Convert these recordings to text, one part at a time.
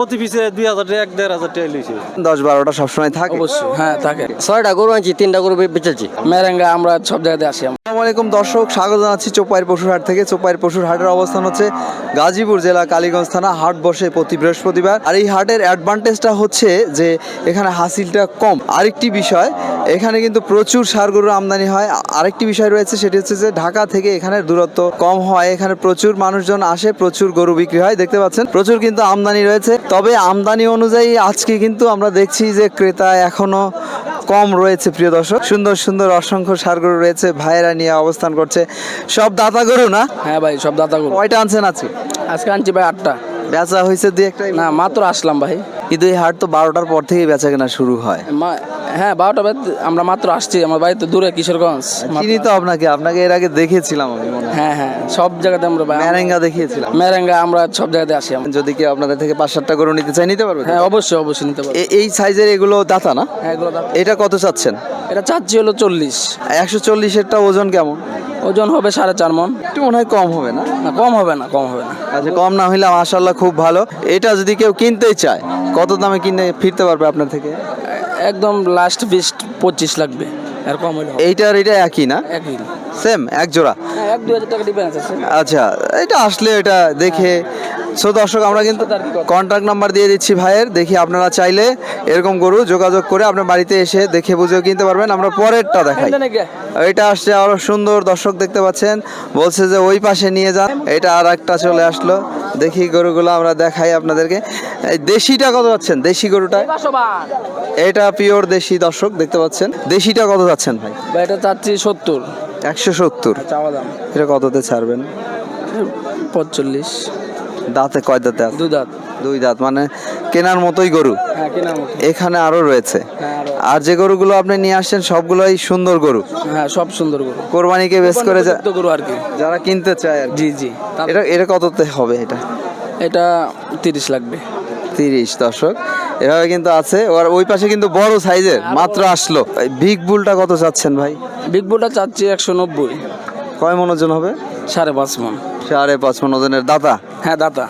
প্রতি পিছে দুই হাজার টাকা এক দেড় হাজার টাকা লইছে। দশ বারোটা সবসময় থাকে? অবশ্যই। হ্যাঁ থাকে। ছয়টা গরু আনছি তিনটা গরু বেচেছি। মেরেঙ্গা আমরা সব জায়গাতে আসি আমরা। আসসালামু আলাইকুম দর্শক স্বাগত জানাচ্ছি চোপাইর পশুর হাট থেকে। চোপাইর পশুর হাটের অবস্থান হচ্ছে গাজীপুর জেলা কালীগঞ্জ থানা। হাট বসে প্রতি বৃহস্পতিবার। আর এই হাটের অ্যাডভান্টেজটা হচ্ছে যে এখানে হাসিলটা কম। আরেকটি বিষয় এখানে কিন্তু প্রচুর সার গরুর আমদানি হয়। আরেকটি বিষয় রয়েছে সেটি হচ্ছে যে ঢাকা থেকে এখানে দূরত্ব কম হয়। এখানে প্রচুর মানুষজন আসে প্রচুর গরু বিক্রি হয়। দেখতে পাচ্ছেন প্রচুর কিন্তু আমদানি রয়েছে। তবে আমদানি অনুযায়ী আজকে কিন্তু আমরা দেখছি যে ক্রেতা এখনও কম রয়েছে প্রিয় দর্শক। সুন্দর সুন্দর অসংখ্য সার গরু রয়েছে ভাইয়েরা নিয়ে অবস্থান করছে। সব দাতা গরু না? হ্যাঁ ভাই সব দাতা গরু কয়টা আনছেন আজকে? আজকে আনছি ভাই আটটা। বেচা হয়েছে দুই একটা। না মাত্র আসলাম ভাই। ঈদ হাট তো বারোটার পর থেকে বেচা কেনা শুরু হয়। হ্যাঁ বারোটা বাজে আমরা মাত্র আসছি আমার বাড়ি তো দূরে কিশোরগঞ্জ। চিনি তো আপনাকে আপনাকে এর আগে দেখেছিলাম আমি মনে হয়। হ্যাঁ হ্যাঁ সব জায়গাতে আমরা ম্যারেঙ্গা দেখিয়েছিলাম। মেরেঙ্গা আমরা সব জায়গাতে আসি আমরা। যদি কেউ আপনাদের থেকে পাঁচ সাতটা গরু নিতে চাই নিতে পারবে তো? হ্যাঁ অবশ্যই অবশ্যই নিতে পারব। এ- এই সাইজের এগুলো দাতা না? হ্যাঁ এগুলো। এটা কত চাচ্ছেন? এটা চাচ্ছি হলো চল্লিশ। একশো চল্লিশেরটা ওজন কেমন? ওজন হবে সাড়ে চার মন। একটু মনে হয় কম হবে না? না কম হবে না কম হবে না। আচ্ছা কম না হইলে মাশাল্লাহ খুব ভালো। এটা যদি কেউ কিনতে চায় কত দামে কিনে ফিরতে পারবে আপনার থেকে? একদম লাস্ট বিশ পঁচিশ লাগবে। আর কম হলে এইটার এটা একই না? একই। সেম এক জোড়া? হ্যাঁ এক দু হাজার টাকা ডিফারেন্স আছে। আচ্ছা এটা আসলে এটা দেখে সো দর্শক আমরা কিন্তু কন্ট্যাক্ট নাম্বার দিয়ে দিচ্ছি ভাইয়ের। দেখি আপনারা চাইলে এরকম গরু যোগাযোগ করে আপনার বাড়িতে এসে দেখে বুঝেও কিনতে পারবেন। আমরা পরেরটা দেখাই। এটা আসছে আরও সুন্দর দর্শক দেখতে পাচ্ছেন। বলছে যে ওই পাশে নিয়ে যান। এটা আর একটা চলে আসলো। দেখি গরুগুলো আমরা দেখাই আপনাদেরকে। দেশিটা কত যাচ্ছেন? দেশি গরুটা? এটা পিওর দেশি দর্শক দেখতে পাচ্ছেন। দেশিটা কত যাচ্ছেন ভাই? ভাই এটা চাচ্ছি সত্তর। একশো সত্তর। এটা কততে ছাড়বেন? পঁচল্লিশ দাঁতে কয় দাঁতে আছে? দু দাঁত। দুই দাঁত মানে কেনার মতোই গরু। হ্যাঁ কেনার এখানে আরও রয়েছে। হ্যাঁ আর। যে গরুগুলো আপনি নিয়ে আসছেন সবগুলোই সুন্দর গরু। হ্যাঁ সব সুন্দর গরু। কোরবানিকে বেশ করে গরু আর কি। যারা কিনতে চায় জি জি। এটা এটা কততে হবে এটা? এটা তিরিশ লাগবে। তিরিশ দর্শক। এভাবে কিন্তু আছে। আর ওই পাশে কিন্তু বড় সাইজের মাত্র আসলো। এই বিগ বুলটা কত চাচ্ছেন ভাই? বিগ বুলটা চাচ্ছি একশো নব্বই। কয় মন ওজন হবে? সাড়ে পাঁচ মন। সাড়ে পাঁচ মন ওজনের দাতা? হ্যাঁ দাতা।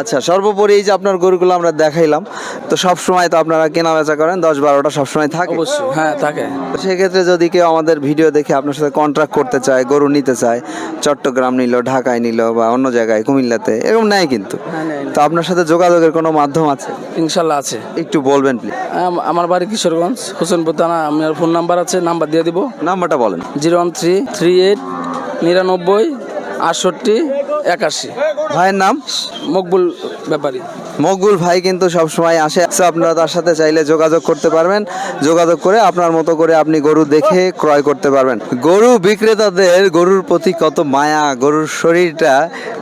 আচ্ছা সর্বোপরি এই যে আপনার গরুগুলো আমরা দেখাইলাম তো সব সময় তো আপনারা কেনা বেচা করেন দশ বারোটা সবসময় থাকে। অবশ্যই হ্যাঁ থাকে। সেক্ষেত্রে যদি কেউ আমাদের ভিডিও দেখে আপনার সাথে কন্ট্রাক্ট করতে চায় গরু নিতে চায় চট্টগ্রাম নিল ঢাকায় নিল বা অন্য জায়গায় কুমিল্লাতে এরকম নেয় কিন্তু। হ্যাঁ তো আপনার সাথে যোগাযোগের কোনো মাধ্যম আছে? ইনশাল্লাহ আছে। একটু বলবেন প্লিজ আমার বাড়ি কিশোরগঞ্জ হোসেনপুর থানা আমার ফোন নাম্বার আছে নাম্বার দিয়ে দিব। নাম্বারটা বলেন। Zero one three three eight নিরানব্বই আটষট্টি একাশি। ভাইয়ের নাম? মকবুল ব্যাপারী। মকবুল ভাই কিন্তু সবসময় আসে আপনারা তার সাথে চাইলে যোগাযোগ করতে পারবেন। যোগাযোগ করে আপনার মতো করে আপনি গরু দেখে ক্রয় করতে পারবেন। গরু বিক্রেতাদের গরুর প্রতি কত মায়া গরুর শরীরটা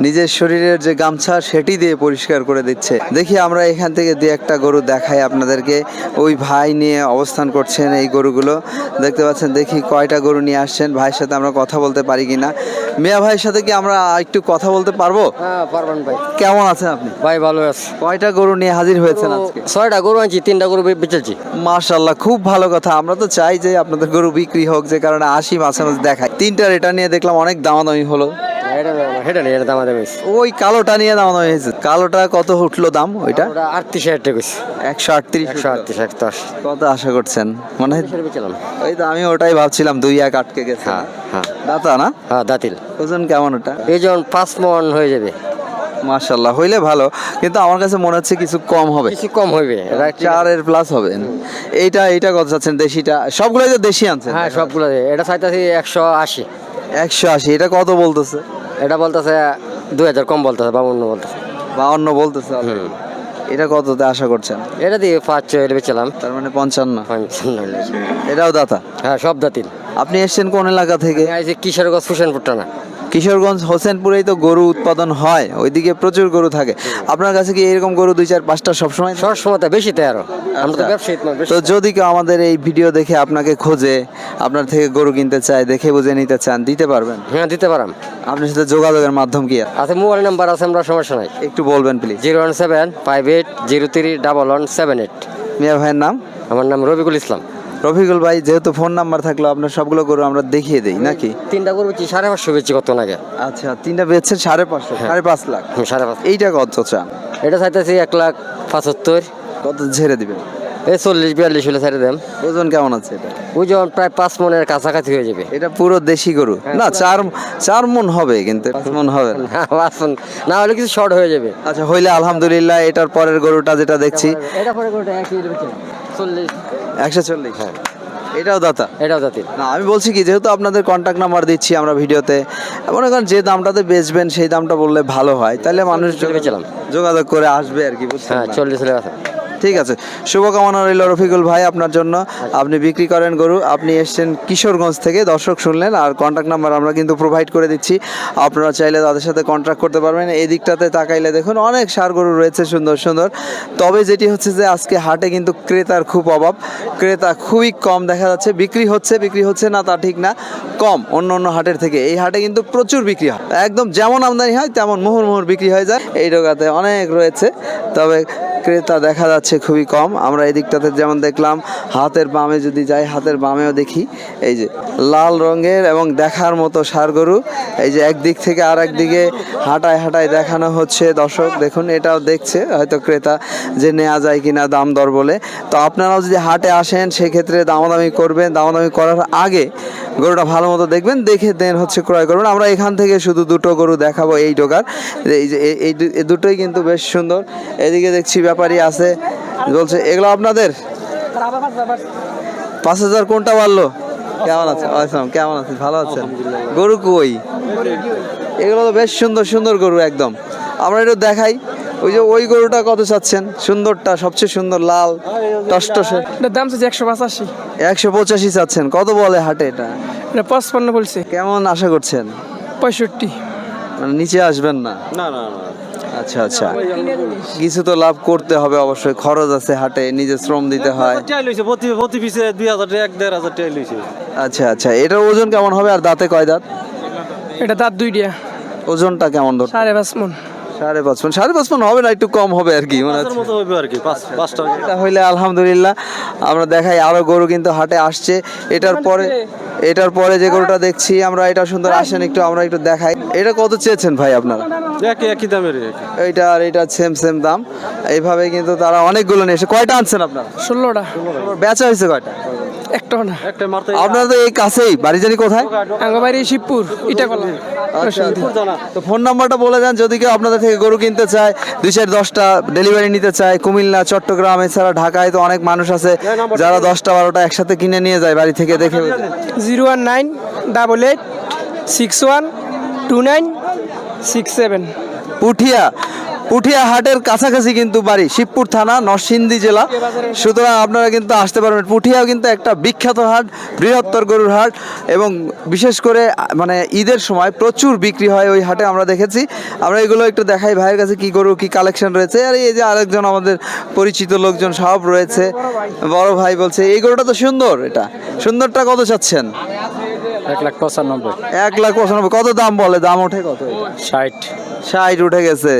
নিজের শরীরের যে গামছা সেটি দিয়ে পরিষ্কার করে দিচ্ছে। দেখি আমরা এখান থেকে দিয়ে একটা গরু দেখাই আপনাদেরকে। ওই ভাই নিয়ে অবস্থান করছেন এই গরুগুলো। দেখতে পাচ্ছেন দেখি কয়টা গরু নিয়ে আসছেন। ভাইয়ের সাথে আমরা কথা বলতে পারি কিনা। মিয়া ভাইয়ের সাথে কি আমরা একটু কথা বলতে পারব? হ্যাঁ পারবেন ভাই। কেমন আছেন আপনি? ভাই ভালো আছে। কয়টা গরু নিয়ে হাজির হয়েছেন আজকে? ছয়টা গরু আনছি তিনটা গরু বেচেছি। মাশাল্লাহ খুব ভালো কথা। আমরা তো চাই যে আপনাদের গরু বিক্রি হোক যে কারণে আসি মাঝে মাঝে দেখাই। তিনটা এটা নিয়ে দেখলাম অনেক দামাদামি হলো। নেই এটা দাম দাম হয়েছে। ওই কালোটা নিয়ে হয়েছে। কালোটা কত উঠল দাম ওইটা? আটত্রিশ হাজার টাকা হয়েছে। একশো আটত্রিশ একশো আটত্রিশ একশো আশি কত আশা করছেন? মানে ওই তো আমি ওটাই ভাবছিলাম দুই এক আটকে গেছে। হ্যাঁ হ্যাঁ। দাতা না? হ্যাঁ দাঁতিল। ওজন কেমন ওটা? এই পাঁচ মন হয়ে যাবে। মাশাল্লাহ হইলে ভালো। কিন্তু আমার কাছে মনে হচ্ছে কিছু কম হবে। কিছু কম হইবে। চারের প্লাস হবে। এইটা এইটা কত চাচ্ছেন? দেশিটা? সবগুলোই তো দেশি আনছেন? হ্যাঁ সবগুলো এটা চাইতেছি একশো আশি। একশো আশি এটা কত বলতেছে? এটা বলতেছে দুই হাজার কম বলতেছে বা অন্য বলতেছে। বা অন্য বলতেছে। এটা কততে আশা করছেন? এটা দিয়ে পাঁচ ছয় বেচলাম। তার মানে পঞ্চান্ন। পঞ্চান্ন এটাও দাতা? হ্যাঁ সব দাতিল। আপনি এসছেন কোন এলাকা থেকে? এই যে কিশোরগঞ্জ হুসেনপুর না কিশোরগঞ্জ হোসেনপুরেই তো গরু উৎপাদন হয় ওইদিকে প্রচুর গরু থাকে। আপনার কাছে কি এরকম গরু দুই চার পাঁচটা সবসময়? থাকে? সব সময় তো বেশি তো আরও আমরা তো আচ্ছা। ব্যবসায়ী তো, যদি কেউ আমাদের এই ভিডিও দেখে আপনাকে খোঁজে আপনার থেকে গরু কিনতে চায় দেখে বুঝে নিতে চান দিতে পারবেন? হ্যাঁ দিতে পারাম আপনার সাথে যোগাযোগের মাধ্যম কি আছে? আছে মোবাইল নাম্বার আছে আমরা সমস্যা নাই। একটু বলবেন please zero one seven five eight zero three double one seven eight. মিয়া ভাইয়ের নাম? আমার নাম রবিকুল ইসলাম। রফিকুল ভাই যেহেতু ফোন নাম্বার থাকল আপনার সবগুলো গরু আমরা দেখিয়ে দেই নাকি? তিনটা গরু বেচি সাড়ে পাঁচশো বেচি কত নাগে আচ্ছা তিনটা বেচছেন সাড়ে পাঁচশো সাড়ে পাঁচ লাখ। সাড়ে পাঁচ এইটা কত চান? এটা চাইতেছি এক লাখ পঁচাত্তর। কত ঝেড়ে দিবেন? এই চল্লিশ বিয়াল্লিশ হলে ছেড়ে দেন। ওজন কেমন আছে এটা? যেমন প্রায় পাঁচ মনের কাছাকাছি হয়ে যাবে। এটা পুরো দেশি গরু। না চার চার মন হবে কিন্তু পাঁচ মন হবে না। পাঁচ মণ। না হলে কিছু শর্ট হয়ে যাবে। আচ্ছা হইলে আলহামদুলিল্লাহ এটার পরের গরুটা যেটা দেখছি। এটা পরে গরুটা একই চল্লিশ। একশো চল্লিশ এটাও দাতা? এটাও জাতির না আমি বলছি কি যেহেতু আপনাদের কন্ট্যাক্ট নাম্বার দিচ্ছি আমরা ভিডিওতে মনে করেন যে দামটাতে বেচবেন সেই দামটা বললে ভালো হয়। তাহলে মানুষ যোগাযোগ- করে আসবে আর কি বুঝছেন হ্যাঁ? চল্লিশ আছে ঠিক আছে। শুভকামনা রইল রফিকুল ভাই আপনার জন্য। আপনি বিক্রি করেন গরু, আপনি এসছেন কিশোরগঞ্জ থেকে, দর্শক শুনলেন, আর কন্ট্যাক্ট নাম্বার আমরা কিন্তু প্রোভাইড করে দিচ্ছি। আপনারা চাইলে তাদের সাথে কন্ট্যাক্ট করতে পারবেন। এই দিকটাতে তাকাইলে দেখুন, অনেক সার গরু রয়েছে, সুন্দর সুন্দর। তবে যেটি হচ্ছে যে, আজকে হাটে কিন্তু ক্রেতার খুব অভাব। ক্রেতা খুবই কম দেখা যাচ্ছে। বিক্রি হচ্ছে বিক্রি হচ্ছে না তা ঠিক না। কম অন্য অন্য হাটের থেকে। এই হাটে কিন্তু প্রচুর বিক্রি হয়। একদম যেমন আমদানি হয়, তেমন মুহুর মুহুর বিক্রি হয়ে যায়। এই ডোকাতে অনেক রয়েছে। তবে ক্রেতা দেখা যাচ্ছে খুবই কম। আমরা এই দিকটাতে যেমন দেখলাম, হাতের বামে যদি যাই, হাতের বামেও দেখি। এই যে লাল রঙের এবং দেখার মতো সার গরু। এই যে একদিক থেকে আর একদিকে হাঁটায় হাঁটায় দেখানো হচ্ছে। দর্শক, দেখুন, এটাও দেখছে হয়তো ক্রেতা যে নেওয়া যায় কিনা দাম দর বলে। তো আপনারাও যদি হাটে আসেন, সেক্ষেত্রে দামাদামি করবেন। দামাদামি করার আগে গরুটা ভালো মতো দেখবেন, দেখে দেন হচ্ছে ক্রয় করবেন। আমরা এখান থেকে শুধু দুটো গরু দেখাবো এই ডোকার এই যে এই- দুটোই কিন্তু বেশ সুন্দর। এদিকে দেখছি ব্যাপারী আছে। বলছে এগুলো আপনাদের? পাঁচ হাজার কোনটা বাড়লো? কেমন আছে? কেমন আছে ভালো আছেন? গরু কই? এগুলো তো বেশ সুন্দর সুন্দর গরু একদম। আমরা একটু দেখাই ওই যে ওই গরুটা কত চাচ্ছেন? সুন্দরটা সবচেয়ে সুন্দর লাল টসটসে। দাম চাচ্ছে একশো পঁচাশি। একশো পঁচাশি চাচ্ছেন কত বলে হাটে এটা? এটা পঁচপান্ন বলছে। কেমন আশা করছেন? পঁয়ষট্টি। মানে নিচে আসবেন না? না না না। আচ্ছা আচ্ছা। কিছু তো লাভ করতে হবে অবশ্যই খরচ আছে হাটে নিজের শ্রম দিতে হয়। প্রতি দুই হাজার এক দেড় হাজার আচ্ছা আচ্ছা এটার ওজন কেমন হবে আর দাঁতে কয় দাঁত? এটা দাঁত দুইটা ওজনটা কেমন ধর সাড়ে পাঁচ মন। সাড়ে পাঁচ মণ সাড়ে পাঁচ মণ হবে না একটু কম হবে আর কি মনে হচ্ছে মতো হইবে আর কি পাঁচ পাঁচটা এটা হইলে আলহামদুলিল্লাহ আমরা দেখাই আরও গরু কিন্তু হাটে আসছে। এটার পরে এটার পরে যে গরুটা দেখছি আমরা এটা সুন্দর আসেন একটু আমরা একটু দেখাই। এটা কত চেয়েছেন ভাই আপনারা? একই একই দামের এইটা আর এটা সেম সেম দাম। এইভাবে কিন্তু তারা অনেকগুলো নিয়ে এসে কয়টা আনছেন আপনারা? ষোলোটা। বেচা হয়েছে কয়টা? একটাও না। আপনারা তো এই কাছেই বাড়ি জানি কোথায়? আঙ্গবাড়ি শিবপুর আচ্ছা তো ফোন নাম্বারটা বলে দেন যদি কেউ আপনাদের থেকে গরু কিনতে চায় দুই চার দশটা ডেলিভারি নিতে চায় কুমিল্লা চট্টগ্রাম এছাড়া ঢাকায় তো অনেক মানুষ আছে যারা দশটা বারোটা একসাথে কিনে নিয়ে যায় বাড়ি থেকে দেখে zero one nine double eight six one two nine six seven. Puthia Puthia হাটের কাছাকাছি কিন্তু বাড়ি শিবপুর থানা নরসিংদী জেলা। সুতরাং আপনারা কিন্তু আসতে পারবেন। পুঠিয়াও কিন্তু একটা বিখ্যাত হাট বৃহত্তর গরুর হাট এবং বিশেষ করে মানে ঈদের সময় প্রচুর বিক্রি হয় ওই হাটে আমরা দেখেছি। আমরা এগুলো একটু দেখাই ভাইয়ের কাছে কি গরু কি কালেকশন রয়েছে। আর এই যে আরেকজন আমাদের পরিচিত লোকজন সব রয়েছে। বড় ভাই বলছে এই গরুটা তো সুন্দর এটা সুন্দরটা কত চাচ্ছেন? এক লাখ পঁচানব্বই। এক লাখ পঁচানব্বই। কত দাম বলে? দাম ওঠে কত? ষাট। ষাট উঠে গেছে।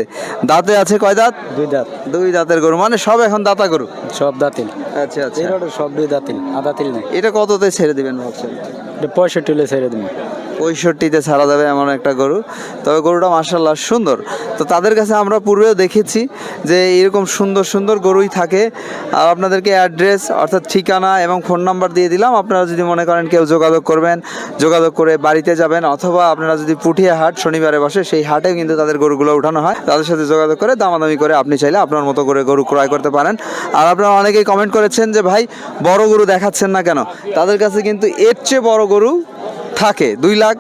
দাঁতে আছে কয় দাঁত? দুই দাঁত। দুই দাঁতের গরু। মানে সব এখন দাঁতা গরু? সব দাঁতিল। আচ্ছা আচ্ছা। সব দুই দাঁতিল। আদাতিল নেই। এটা কততে ছেড়ে দিবেন ভাবছেন? এটা পঁয়ষট্টি হলে ছেড়ে দিন পঁয়ষট্টিতে ছাড়া যাবে এমন একটা গরু। তবে গরুটা মার্শাল্লাহ সুন্দর। তো তাদের কাছে আমরা পূর্বেও দেখেছি যে এরকম সুন্দর সুন্দর গরুই থাকে। আর আপনাদেরকে অ্যাড্রেস অর্থাৎ ঠিকানা এবং ফোন নাম্বার দিয়ে দিলাম। আপনারা যদি মনে করেন কেউ যোগাযোগ করবেন যোগাযোগ করে বাড়িতে যাবেন অথবা আপনারা যদি পুঠিয়া হাট শনিবারে বসে সেই হাটেও কিন্তু তাদের গরুগুলো উঠানো হয় তাদের সাথে যোগাযোগ করে দামাদামি করে আপনি চাইলে আপনার মতো করে গরু ক্রয় করতে পারেন। আর আপনারা অনেকেই কমেন্ট করেছেন যে ভাই বড় গরু দেখাচ্ছেন না কেন? তাদের কাছে কিন্তু এর চেয়ে বড় গরু থাকে। দুই লাখ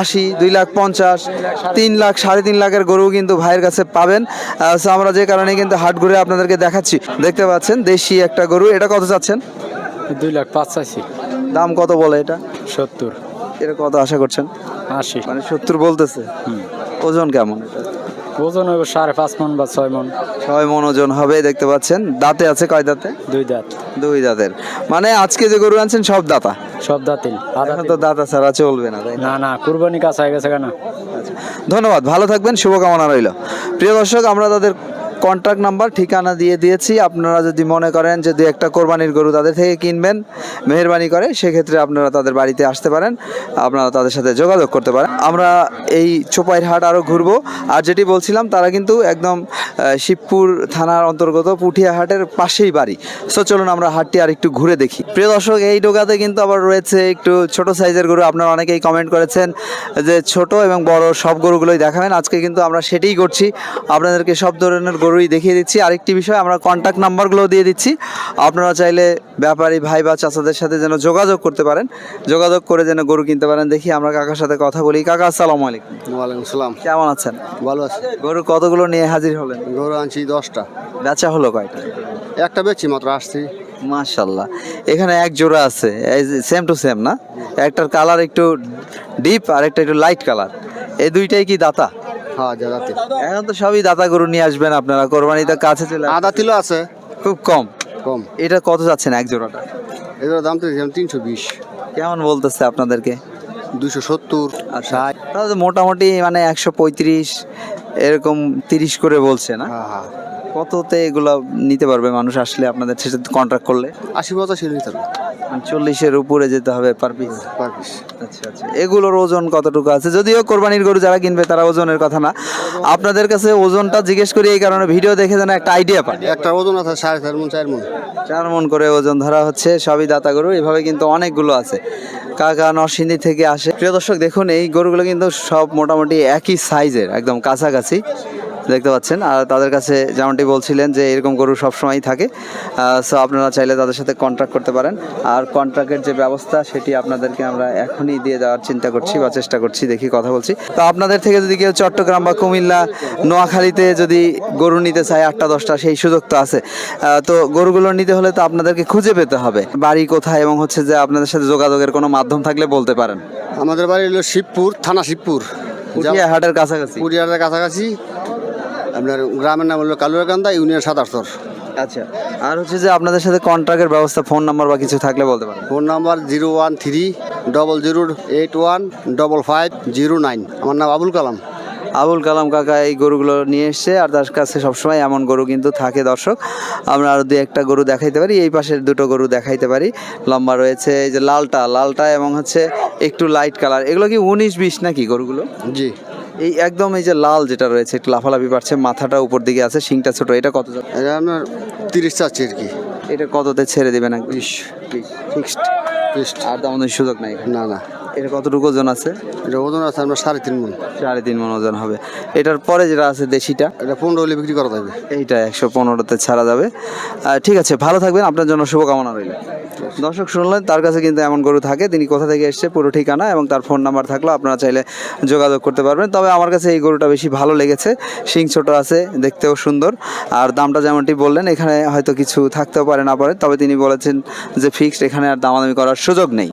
আশি দুই লাখ পঞ্চাশ তিন লাখ সাড়ে তিন লাখের গরু কিন্তু ভাইয়ের কাছে পাবেন। আমরা যে কারণে কিন্তু হাট ঘুরে আপনাদেরকে দেখাচ্ছি। দেখতে পাচ্ছেন দেশি একটা গরু। এটা কত চাচ্ছেন? দুই লাখ পাঁচ চাইছি দাম কত বলে এটা? সত্তর। এটা কত আশা করছেন? আশি। মানে সত্তর বলতেছে। ওজন কেমন? ওজন হবে সাড়ে পাঁচ মন বা ছয় মন। ছয় মন ওজন হবে দেখতে পাচ্ছেন। দাঁতে আছে কয় দাঁতে? দুই দাঁত। দুই দাঁতের। মানে আজকে যে গরু আনছেন সব দাঁতা? সব দাঁতিল এখন তো দাতা ছাড়া চলবে না তাই না? না কুরবানি কাছে হয়ে গেছে কেন? ধন্যবাদ ভালো থাকবেন শুভকামনা রইল। প্রিয় দর্শক আমরা তাদের কন্ট্যাক্ট নাম্বার, ঠিকানা দিয়ে দিয়েছি। আপনারা যদি মনে করেন যে দু একটা কোরবানির গরু তাদের থেকে কিনবেন, মেহরবানি করে, সেক্ষেত্রে আপনারা তাদের বাড়িতে আসতে পারেন। আপনারা তাদের সাথে যোগাযোগ করতে পারেন। আমরা এই চোপাইর হাট আরও ঘুরবো। আর যেটি বলছিলাম, তারা কিন্তু একদম শিবপুর থানার অন্তর্গত পুঠিয়া হাটের পাশেই বাড়ি। সো চলুন আমরা হাটটি আর একটু ঘুরে দেখি। প্রিয় দর্শক, এই ডোকাতে কিন্তু আবার রয়েছে একটু ছোট সাইজের গরু। আপনারা অনেকেই কমেন্ট করেছেন যে ছোট এবং বড় সব গরুগুলোই দেখাবেন। আজকে কিন্তু আমরা সেটাই করছি। আপনাদেরকে সব ধরনের গরুই দেখিয়ে দিচ্ছি। আরেকটি বিষয় আমরা কন্ট্যাক্ট নাম্বারগুলো দিয়ে দিচ্ছি। আপনারা চাইলে ব্যাপারী ভাই বা চাচাদের সাথে যেন যোগাযোগ করতে পারেন। যোগাযোগ করে যেন গরু কিনতে পারেন। দেখি আমরা কাকার সাথে কথা বলি। কাকা আসসালামু আলাইকুম। ওয়ালাইকুম সালাম। কেমন আছেন? ভালো আছি। গরু কতগুলো নিয়ে হাজির হলেন? গরু আনছি দশটা। বেচা হলো কয়টা? একটা বেচছি মাত্র আসছি। মাশাল্লাহ এখানে এক জোড়া আছে। সেম টু সেম না? একটার কালার একটু ডিপ আর একটা একটু লাইট কালার এই দুইটাই কি দাতা? হ্যাঁ এখন তো সবই দাতা গরু নিয়ে আসবেন আপনারা কোরবানিতে কাছে চলে আদা তিলো আছে। খুব কম। কম। এটা কত যাচ্ছেন এক জোড়াটা? এটার দাম তো তিনশো বিশ। কেমন বলতেছে আপনাদেরকে? দুশো সত্তর আচ্ছা। তাহলে মোটামুটি মানে একশো পঁয়ত্রিশ এরকম তিরিশ করে বলছে না? হ্যাঁ হ্যাঁ। কততে এগুলো নিতে পারবে মানুষ আসলে আপনাদের সাথে কন্ট্রাক্ট করলে? আশি পঁচাশি নিতে হবে মানে চল্লিশের উপরে যেতে হবে পার পিস পার পিস আচ্ছা আচ্ছা। এগুলোর ওজন কতটুকু আছে? যদিও কোরবানির গরু যারা কিনবে তারা ওজনের কথা না। আপনাদের কাছে ওজনটা জিজ্ঞেস করি এই কারণে ভিডিও দেখে যেন একটা আইডিয়া পায় একটা ওজন আছে সাড়ে চার মন চার মন। চার মন করে ওজন ধরা হচ্ছে সবই দাতা গরু এভাবে কিন্তু অনেকগুলো আছে। কাকা নরসিংদী থেকে আসে। প্রিয় দর্শক দেখুন এই গরুগুলো কিন্তু সব মোটামুটি একই সাইজের একদম কাছাকাছি। দেখতে পাচ্ছেন। আর তাদের কাছে যেমনটি বলছিলেন যে এরকম গরু সবসময়ই থাকে। সো আপনারা চাইলে তাদের সাথে কন্ট্রাক্ট করতে পারেন। আর কন্ট্রাক্টের যে ব্যবস্থা সেটি আপনাদেরকে আমরা এখনই দিয়ে দেওয়ার চিন্তা করছি বা চেষ্টা করছি দেখি কথা বলছি। তো আপনাদের থেকে যদি কেউ চট্টগ্রাম বা কুমিল্লা নোয়াখালীতে যদি গরু নিতে চায় আটটা দশটা সেই সুযোগ তো আছে। তো গরুগুলো নিতে হলে তো আপনাদেরকে খুঁজে পেতে হবে। বাড়ি কোথায় এবং হচ্ছে যে আপনাদের সাথে যোগাযোগের কোনো মাধ্যম থাকলে বলতে পারেন। আমাদের বাড়ি হলো শিবপুর থানা শিবপুর। হাটের কাছাকাছি। কুড়িয়ারের কাছাকাছি। আপনার গ্রামের নাম হলো কালুরাকান্দা ইউনিয়ন সাতারতর আচ্ছা আর হচ্ছে যে আপনাদের সাথে কন্ট্রাক্টের ব্যবস্থা ফোন নাম্বার বা কিছু থাকলে বলতে পারেন। Phone number zero one three double zero eight one double five zero nine. আমার নাম আবুল কালাম। আবুল কালাম কাকা এই গরুগুলো নিয়ে এসছে আর তার কাছে সবসময় এমন গরু কিন্তু থাকে দর্শক। আমরা আরও দু একটা গরু দেখাইতে পারি এই পাশের দুটো গরু দেখাইতে পারি। লম্বা রয়েছে এই যে লালটা লালটা এবং হচ্ছে একটু লাইট কালার এগুলো কি উনিশ বিশ নাকি গরুগুলো? জি। এই একদম এই যে লাল যেটা রয়েছে একটু লাফালাফি পারছে মাথাটা উপর দিকে আছে শিংটা ছোট এটা কত এটা আপনার তিরিশ চাচ্ছি আর কি এটা কততে ছেড়ে দেবেন বিশ। ফিক্সড। আর দামের সুযোগ নাই না না। এটা কতটুকু ওজন আছে? এটা ওজন আছে আপনার সাড়ে তিন মন। সাড়ে তিন মন ওজন হবে। এটার পরে যেটা আছে দেশিটা? এটা পনেরো হলে বিক্রি করা যাবে। এইটা একশো পনেরোতে ছাড়া যাবে। ঠিক আছে ভালো থাকবেন আপনার জন্য শুভকামনা রইল। দর্শক শুনলেন, তার কাছে কিন্তু এমন গরু থাকে, তিনি কোথা থেকে এসছে, পুরো ঠিকানা এবং তার ফোন নাম্বার থাকল আপনারা চাইলে যোগাযোগ করতে পারবেন। তবে আমার কাছে এই গরুটা বেশি ভালো লেগেছে, শিং ছোট আছে, দেখতেও সুন্দর। আর দামটা যেমনটি বললেন, এখানে হয়তো কিছু থাকতেও পারে, না পারে, তবে তিনি বলেছেন যে ফিক্সড এখানে আর দামাদামি করার সুযোগ নেই।